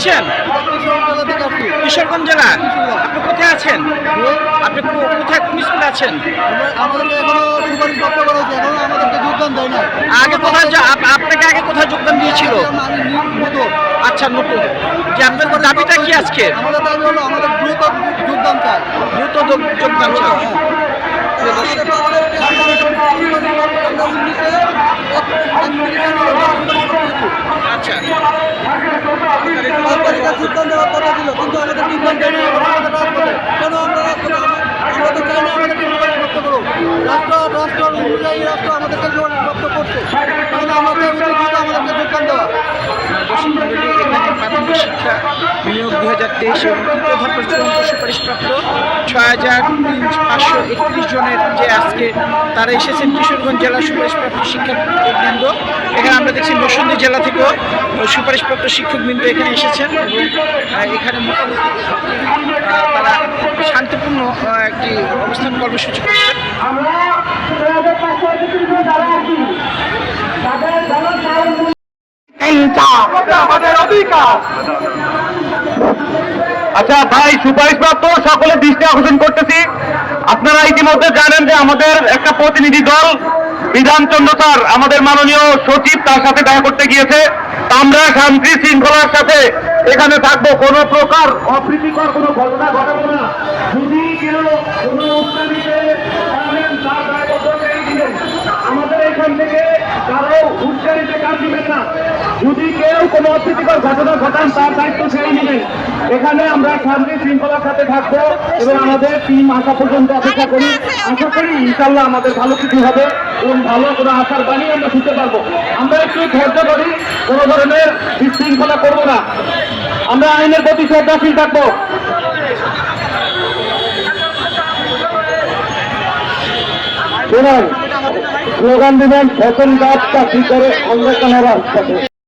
আসছেন? কিশোরগঞ্জ জেলা আপনি কোথায় আছেন? আপনি কোথায় কোন স্কুলে আছেন? আগে কোথায় আপনাকে আগে কোথায় যোগদান দিয়েছিল? আচ্ছা নতুন। যে আপনার দাবিটা কি আজকে? দ্রুত যোগদান চাই। দ্রুত যোগ- যোগদান চাই। আচ্ছা যোগদান দেওয়ার কথা ছিল কিন্তু আমাদের যোগদান দেয় না আমাদের রাজপথে কেন আমরা রাজপথে আমরা আমরা তো চাই না আমাদেরকে সুপারিশপ্রাপ্ত করুক রাষ্ট্র অনুযায়ী রাষ্ট্র আমাদেরকে সুপারিশপ্রাপ্ত করছে। দ্রুত আমাদেরকে যোগদান দেওয়া। প্রাথমিক শিক্ষা বিনিয়োগ দুই হাজার তেইশ চূড়ান্ত সুপারিশপ্রাপ্ত ছয় হাজার একত্রিশ জনের যে আজকে তারা এসেছেন কিশোরগঞ্জ জেলা সুপারিশপ্রাপ্ত শিক্ষকবৃন্দ এখানে আমরা দেখছি নরসিংদী জেলা থেকেও সুপারিশপ্রাপ্ত শিক্ষকবৃন্দ এখানে এসেছেন এবং এখানে তারা শান্তিপূর্ণ একটি অবস্থান কর্মসূচি করছেন। আচ্ছা ভাই, সুপারিশপ্রাপ্ত সকলে দৃষ্টি আকর্ষণ করতেছি। আপনারা ইতিমধ্যে জানেন যে আমাদের একটা প্রতিনিধি দল বিধানচন্দ্র স্যার, আমাদের মাননীয় সচিব, তার সাথে দেখা করতে গিয়েছে। আমরা শান্তি শৃঙ্খলার সাথে এখানে থাকব। কোনো প্রকার অপ্রীতিকর কোনো ঘটনা ঘটাবো না। যদি কেউ কোনো উস্কানিতে পারেন তার দায়বদ্ধতা এই দিবেন আমাদের এখান থেকে কারও উস্কানিতে কাজ দিবেন না যদি কেউ কোনো অপ্রীতিকর ঘটনা ঘটান, তার দায়িত্ব সেই নেবেন এখানে আমরা শান্তি শৃঙ্খলার সাথে থাকব এবং আমাদের টিম আসা পর্যন্ত অপেক্ষা করি। আশা করি ইনশাল্লাহ আমাদের ভালো কিছু হবে এবং ভালো কোনো আশার বাণী আমরা শুনতে পারব। আমরা একটু ধৈর্য করি কোনো ধরনের বিশৃঙ্খলা করব না। আমরা আইনের প্রতি শ্রদ্ধাশীল থাকব। স্লোগান দিবেন, ফসল গাছ চাষি করে অন্ধকার রাস্তাতে